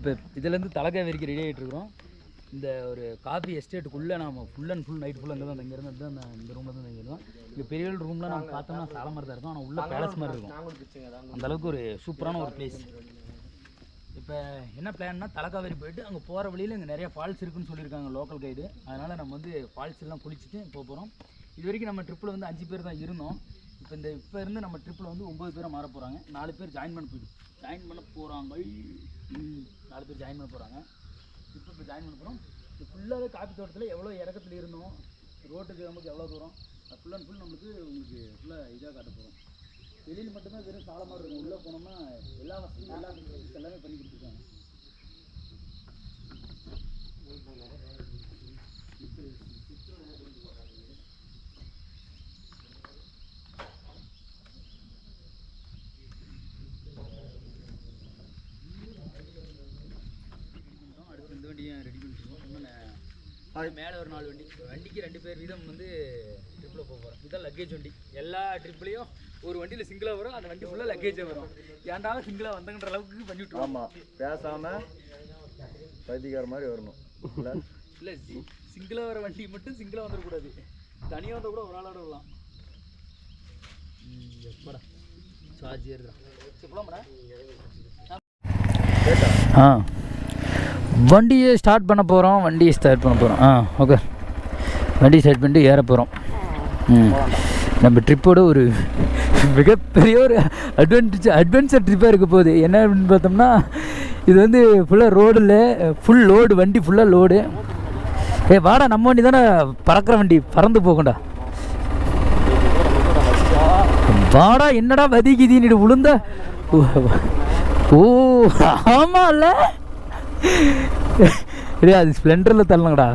இப்போ இதுலேருந்து தலைக்காவேரிக்கு ரெடி ஆகிட்டு இருக்கிறோம். இந்த ஒரு காஃபி எஸ்டேட்டுக்குள்ளே நம்ம full and full night full அங்கே தான் இங்கேருந்து தான் இந்த ரூமில் தான் தங்கியிருந்தோம். இங்கே பெரிய ரூமில் நம்ம பார்த்தோம்னா சாலை மாதிரி தான் இருக்கும். ஆனால் உள்ள பேலஸ் மாதிரி இருக்கும். அந்த அளவுக்கு ஒரு சூப்பரான ஒரு பிளேஸ் இப்போ என்ன பிளான்னா தலைக்காவேரி போயிட்டு அங்கே போகிற வழியில் இங்கே நிறைய ஃபால்ஸ் இருக்குன்னு சொல்லியிருக்காங்க லோக்கல் கைடு அதனால் நம்ம வந்து ஃபால்ஸ் எல்லாம் குளிச்சுட்டு போக போகிறோம் இது வரைக்கும் நம்ம ட்ரிப்பில் வந்து அஞ்சு பேர் தான் இருந்தோம். இப்போ இந்த இப்போ இருந்து நம்ம ட்ரிப்பில் வந்து ஒம்பது பேரை மாற போகிறாங்க நாலு பேர் ஜாயின் பண்ண போயிடும் ஜாயின் பண்ண போகிறாங்க நாலு பேர் ஜாயின் பண்ண போகிறாங்க இப்போ இப்போ ஜாயின் பண்ண போகிறோம் இது ஃபுல்லாகவே காப்பி தோட்டத்தில் எவ்வளோ இறக்கத்தில் இருந்தோம் ரோட்டுக்கு நமக்கு எவ்வளோ தூரம் ஃபுல் அண்ட் ஃபுல் நம்மளுக்கு உங்களுக்கு ஃபுல்லாக இதாக காட்ட போகிறோம் வெளியில் மட்டும்தான் வெறும் சாலை மாதிரி இருக்கும். உள்ளே போனோம்னா எல்லா வசதியும் எல்லா எல்லாமே பண்ணி கொடுத்துருக்காங்க அடுத்து இந்த வண்டியும் ரெடி பண்ணிட்டுருக்கோம் இன்னும் மேலே ஒரு நாலு வண்டி. வண்டிக்கு ரெண்டு பேர் வீதம் வந்து ட்ரிப்பில் போக போகிறோம் இதுதான் லக்கேஜ் வண்டி. எல்லா ட்ரிப்லேயும் ஒரு வண்டியில் சிங்கிளாக வரும். அந்த வண்டி ஃபுல்லாக லக்கேஜே வரும். ஏன்டா சிங்கிளாக வந்தங்கன்ற அளவுக்கு பண்ணி விட்டுருவோம். ஆமாம் பேசாமல் பைத்தியக்கார மாதிரி வரணும். இல்லை? இல்லை சிங்கிளாக வர வண்டி மட்டும் சிங்கிளாக வந்துடக்கூடாது தனியாக வந்தால் கூட ஒரு ஆளோட வரலாம். எப்படா? சார்ஜ் ஏறுதான் ஆ. வண்டியை ஸ்டார்ட் பண்ண போகிறோம் வண்டியை ஸ்டார்ட் பண்ண போகிறோம் ஆ ஓகே வண்டி ஸ்டார்ட் பண்ணிட்டு ஏற போகிறோம் ம். நம்ம ட்ரிப்போட ஒரு மிகப்பெரிய ஒரு அட்வென்ச்சர் அட்வென்ச்சர் ட்ரிப்பாக இருக்க போகுது. என்ன அப்படின்னு பார்த்தோம்னா இது வந்து ஃபுல்லாக ரோடில் ஃபுல் லோடு வண்டி ஃபுல்லாக லோடு ஏ வாடா நம்ம வண்டி தானே பறக்கிற வண்டி. பறந்து போகும்டா. வாடா என்னடா வதிக்குதின்னு விழுந்த ஓ ஆமாம்ல இல்லையா அது ஸ்ப்ளெண்டரில் தள்ளணுங்கடா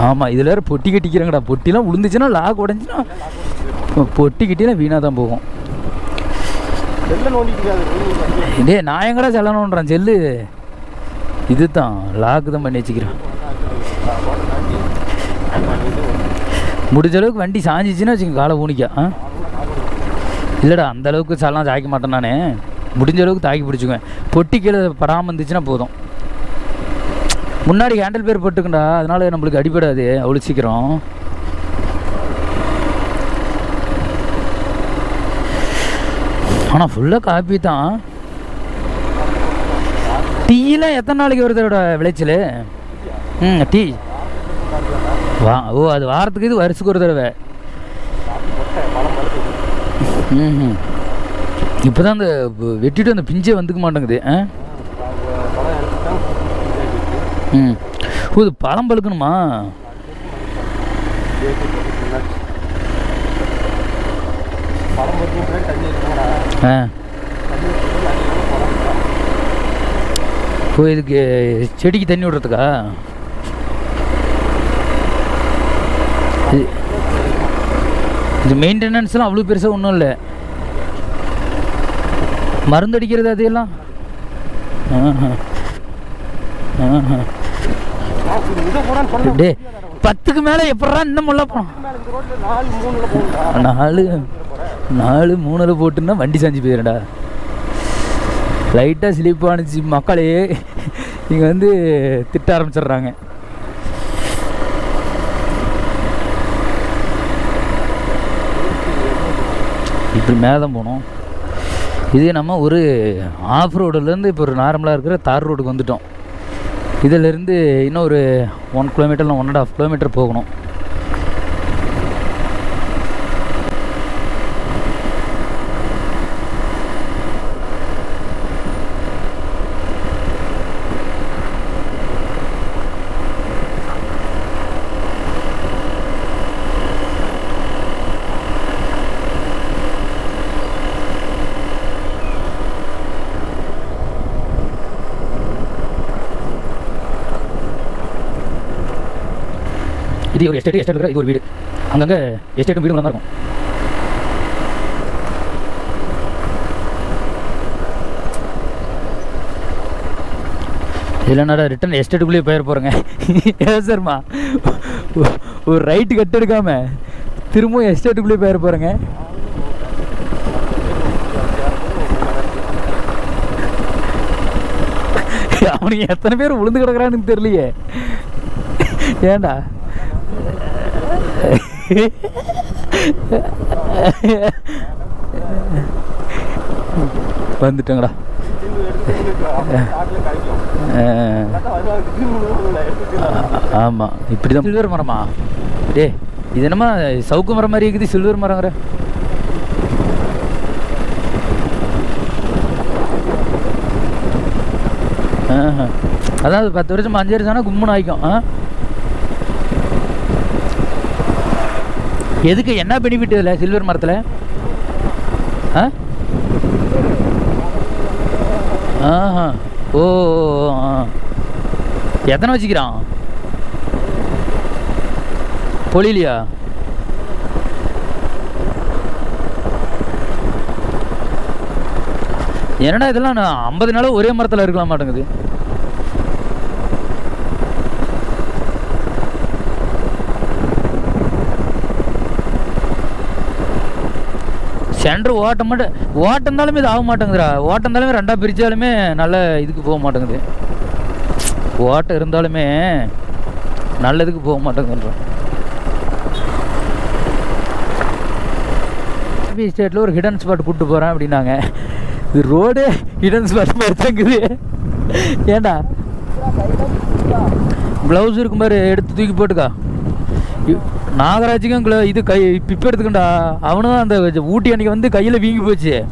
ஆமாம் இதில் வேறு பொட்டி கட்டிக்கிறேங்கடா. பொட்டிலாம் விழுந்துச்சுன்னா லாக் உடஞ்சுன்னா பொட்டி கட்டிலாம் வீணாக தான் போகும். இதே நான் எங்கடா செல்லணுன்றான் செல்லு. இது தான் லாக்கு தான் பண்ணி வச்சுக்கிறேன். முடிஞ்ச அளவுக்கு வண்டி சாஞ்சிச்சுன்னா வச்சுக்கோங்க காலை ஊனிக்கா. ஆ? இல்லைடா அந்த அளவுக்கு சலாம் சாய்க்க மாட்டேன் நான். முடிஞ்ச அளவுக்கு தாக்கி பிடிச்சிக்குவேன். பொட்டி கீழே படாமல் இருந்துச்சுன்னா போதும். முன்னாடி ஹேண்டில் பேர் போட்டுக்கண்டா அதனால நம்மளுக்கு அடிபடாது அவ்வளோ சீக்கிரம். ஆனால் ஃபுல்லாக காப்பி தான். டீலாம் எத்தனை நாளைக்கு வருதோட விளைச்சல்? ம் டீ வா ஓ அது வாரத்துக்கு இது வருஷத்துக்கு ஒரு தடவை. ம் இப்போ தான் அந்த வெட்டிட்டு அந்த பிஞ்சே வந்துக்க மாட்டேங்குது ஆ? ம். ஓ இது பழம் பழுக்கணுமா? ஆ. ஓ இதுக்கு செடிக்கு தண்ணி விடுறதுக்கா? இது- இது மெயின்டெனன்ஸ்லாம் அவ்வளோ பெருசாக ஒன்றும் இல்லை. மருந்து அடிக்கிறது அதையெல்லாம் ஆஹா. ஆஹா. டே பத்துக்கு மேலே எப்படா இன்னும் முள்ள போனோம் நாலு நாலு நாலு மூணில் போட்டுன்னா வண்டி சாஞ்சி போயிடும்டா. லைட்டாக ஸ்லிப் ஆனிச்சு மக்களே. இங்கே வந்து திட்ட ஆரம்பிச்சிடுறாங்க. இப்படி மேலே தான் போகணும். இதே நம்ம ஒரு ஆஃப் ரோடுலேருந்து இப்போ ஒரு நார்மலாக இருக்கிற தார் ரோடுக்கு வந்துட்டோம். இதிலிருந்து இன்னும் ஒரு one kilometre one and half kilometre போகணும். இது ஒரு எஸ்டேட் எஸ்டேட் இது ஒரு வீடு. அங்கங்கே எஸ்டேட்டும் வீடும் தான் இருக்கும். இல்லைனாடா ரிட்டன் எஸ்டேட்டுக்குள்ளேயே போயிட போகிறேங்க ஏன் சார்மா ஒரு ரைட்டு கட் எடுக்காம திரும்பவும் எஸ்டேட்டுக்குள்ளேயே போயிட போகிறேங்க அவனுக்கு எத்தனை பேர் விழுந்து கிடக்குறான்னு தெரியலையே. ஏண்டா வந்துட்டேங்கடா. ஆமாம் இப்படி தான் சில்வர் மரமா? டே இது என்னமா சவுக்கு மரம் மாதிரி இருக்குது சில்வர் மரங்கிற. ஆஹா. அதாவது பத்து வருஷம் அஞ்சு வருஷம் ஆனால் கும்முன்னு ஆயிக்கும் ஆ? எதுக்கு என்ன பெனிஃபிட் இதில் சில்வர் மரத்தில்? ஆ? ஆஹா. ஓ ஆ. எத்தனை வச்சுக்கிறான்? பொழிலியா? என்னடா இதெல்லாம் நான் ஐம்பது நாளும் ஒரே மரத்தில் இருக்கலாம் மாட்டேங்குது. சென்டர் ஓட்டம் மட்டும் ஓட்டம் இருந்தாலுமே இது ஆக மாட்டேங்குதுடா. ஓட்டம் இருந்தாலுமே ரெண்டாக பிரித்தாலுமே நல்ல இதுக்கு போக மாட்டேங்குது. ஓட்டம் இருந்தாலுமே நல்லதுக்கு போக மாட்டேங்குதுன்றான் ஹாப்பி ஸ்டேட்டில் ஒரு ஹிடன் ஸ்பாட் கூப்பிட்டு போகிறேன் அப்படின்னாங்க. இது ரோடே ஹிடன் ஸ்பாட் மாதிரி தங்குது ஏண்டா ப்ளவுஸ் இருக்கும் பாரு எடுத்து தூக்கி போட்டுக்கா. இ- நாகராஜுக்கும் இது கை பிப்பு எடுத்துக்கண்டா. அவனும் அந்த ஊட்டி அன்னைக்கு வந்து கையில் வீங்கி போச்சு.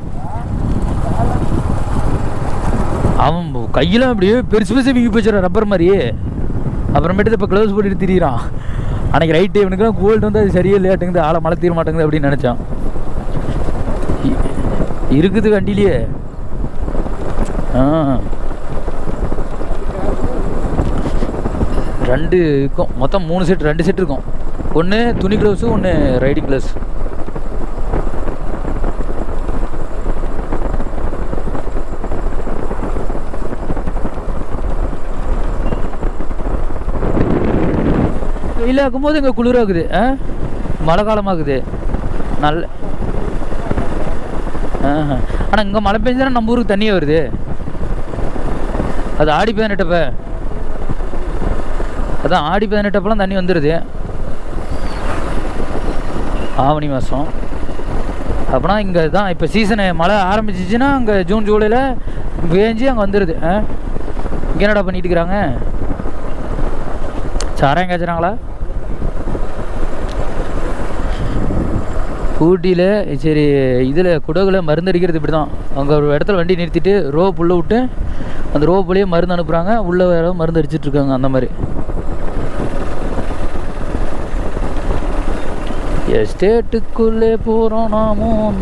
அவன் கையில் அப்படியே பெருசு பெருசு வீங்கி போச்சுடா ரப்பர் மாதிரி. அப்புறமேட்டு இப்போ க்ளவுஸ் போட்டுட்டு திரியிறான். அன்னைக்கு ரைட்டு இவனுக்குலாம் கோல்டு வந்து அது சரியே இல்லையாட்டுங்குது. ஆளை மழை தீர மாட்டேங்குது அப்படின்னு நினச்சான். இ- இருக்குது வண்டியிலேயே. ஆ. ரெண்டு இருக்கும். மொத்தம் மூணு செட் ரெண்டு செட் இருக்கும். ஒன்று துணி க்ளவுஸு ஒன்று ரைடிங் க்ளவுஸ் வெயில் போது இங்கே குளிராகுது ஆ? மழை காலமாகுது. நல்ல ஆனால் இங்கே மழை பெஞ்சாலும் நம்ம ஊருக்கு தண்ணியே வருது. அது ஆடி பதினெட்டப்ப. அதான் ஆடி பதினெட்டப்பெல்லாம் தண்ணி வந்துடுது ஆவணி மாதம் அப்படின்னா இங்கே தான் இப்போ சீசனு மழை ஆரம்பிச்சிச்சுன்னா அங்கே ஜூன் ஜூலையில் பேஞ்சு அங்கே வந்துடுது ஆ? இங்கே என்னடா பண்ணிட்டு இருக்கிறாங்க சாராயம் காய்ச்சுறாங்களா? ஊட்டியில் சரி இதில் குடகுல மருந்து அடிக்கிறது இப்படி தான் அங்கே ஒரு இடத்துல வண்டி நிறுத்திட்டு ரோப் உள்ளே விட்டு அந்த ரோப்புலேயே மருந்து அனுப்புகிறாங்க உள்ளே வேற மருந்து அடிச்சிட்டு இருக்காங்க அந்த மாதிரி. எஸ்டேட்டுக்குள்ளே போகிறோம் நாமும்